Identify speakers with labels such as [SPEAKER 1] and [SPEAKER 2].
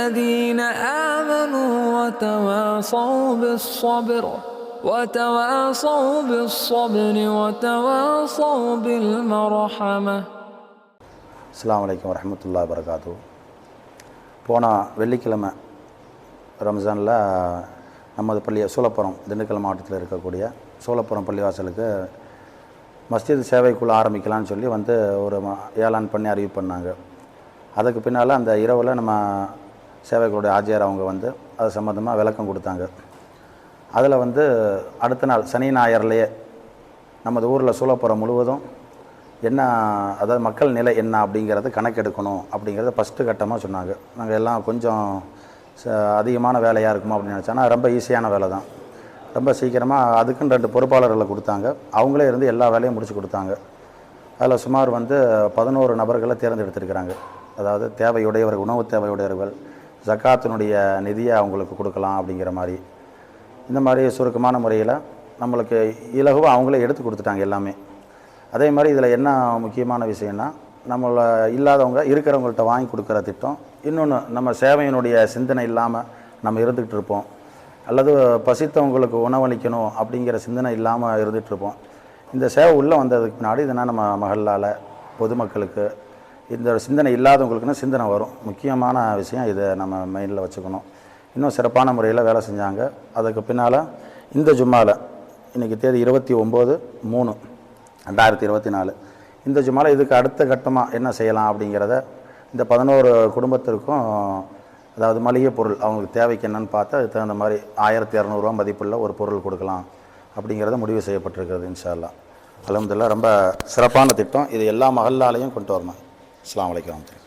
[SPEAKER 1] الذين آمنوا وتواصوا بالصبر وتواصوا بالصبر وتواصوا بالمرحمة
[SPEAKER 2] அஸ்ஸலாமு அலைக்கும் வரஹ்மத்துல்லாஹி வரகாத்து போன வெள்ளிக்கிழமை ரம்ஜானில் நமது பள்ளி சூலப்புரம் திண்டுக்கல் மாவட்டத்தில் இருக்கக்கூடிய சூலப்புரம் பள்ளிவாசலுக்கு மஸ்ஜித் சேவைக்குழு ஆரம்பிக்கலாம்னு சொல்லி வந்து ஒரு ம- ஏலான் பண்ணி அறிவிப்பு பண்ணாங்க அதுக்கு பின்னால் அந்த இரவில் நம்ம சேவைக்குழுடைய ஆஜியார் அவங்க வந்து அது சம்மந்தமாக விளக்கம் கொடுத்தாங்க. அதில் வந்து அடுத்த நாள் சனி ஞாயிறுலையே நமது ஊரில் சூழப்புறம் முழுவதும் என்ன அதாவது மக்கள் நிலை என்ன அப்படிங்கிறது கணக்கெடுக்கணும் அப்படிங்கிறத ஃபஸ்ட்டு கட்டமாக சொன்னாங்க. நாங்கள் எல்லாம் கொஞ்சம் ச- அதிகமான வேலையாக இருக்குமா அப்படின்னு நினச்சோன்னா ரொம்ப ஈஸியான வேலை தான். ரொம்ப சீக்கிரமாக அதுக்குன்னு ரெண்டு பொறுப்பாளர்களை கொடுத்தாங்க. அவங்களே இருந்து எல்லா வேலையும் முடிச்சு கொடுத்தாங்க. அதில் சுமார் வந்து பதினோரு நபர்களை தேர்ந்தெடுத்திருக்கிறாங்க. அதாவது தேவையுடையவர்கள் உணவு தேவையுடையவர்கள் ஜக்காத்தினுடைய நிதியை அவங்களுக்கு கொடுக்கலாம் அப்படிங்கிற மாதிரி. இந்த மாதிரி சுருக்கமான முறையில் நம்மளுக்கு இலகுவாக அவங்களே எடுத்து கொடுத்துட்டாங்க எல்லாமே. அதே மாதிரி இதில் என்ன முக்கியமான விஷயம்னா நம்மளை இல்லாதவங்க இருக்கிறவங்கள்ட்ட வாங்கி கொடுக்குற திட்டம். இன்னொன்று நம்ம சேவையினுடைய சிந்தனை இல்லாமல் நம்ம இருந்துகிட்டு இருப்போம். அல்லது பசித்தவங்களுக்கு உணவளிக்கணும் அப்படிங்கிற சிந்தனை இல்லாமல் இருந்துகிட்டு இருப்போம். இந்த சேவை உள்ளே வந்ததுக்கு பின்னாடி இதனால் நம்ம மகளால் பொதுமக்களுக்கு இந்த சிந்தனை இல்லாதவங்களுக்குன்னா சிந்தனை வரும். முக்கியமான விஷயம் இதை நம்ம மைண்டில் வச்சுக்கணும். இன்னும் சிறப்பான முறையில் வேலை செஞ்சாங்க. அதுக்கு பின்னால் இந்த ஜும்மாவில் இன்றைக்கி தேதி இருபத்தி ஒம்பது மூணு ரெண்டாயிரத்தி இருபத்தி நாலு. இந்த ஜும்மாவில் இதுக்கு அடுத்த கட்டமாக என்ன செய்யலாம் அப்படிங்கிறத இந்த பதினோரு குடும்பத்திற்கும் அதாவது மளிகை பொருள் அவங்களுக்கு தேவைக்கு என்னன்னு பார்த்து அதுக்கு தகுந்த மாதிரி ஆயிரத்தி இரநூறுவா மதிப்புள்ள ஒரு பொருள் கொடுக்கலாம் அப்படிங்கிறத முடிவு செய்யப்பட்டிருக்கிறது இன்ஷா அல்லாஹ் ரொம்ப சிறப்பான திட்டம். இது எல்லா மகளாலையும் கொண்டு வரணும். আসসালামু আলাইকুম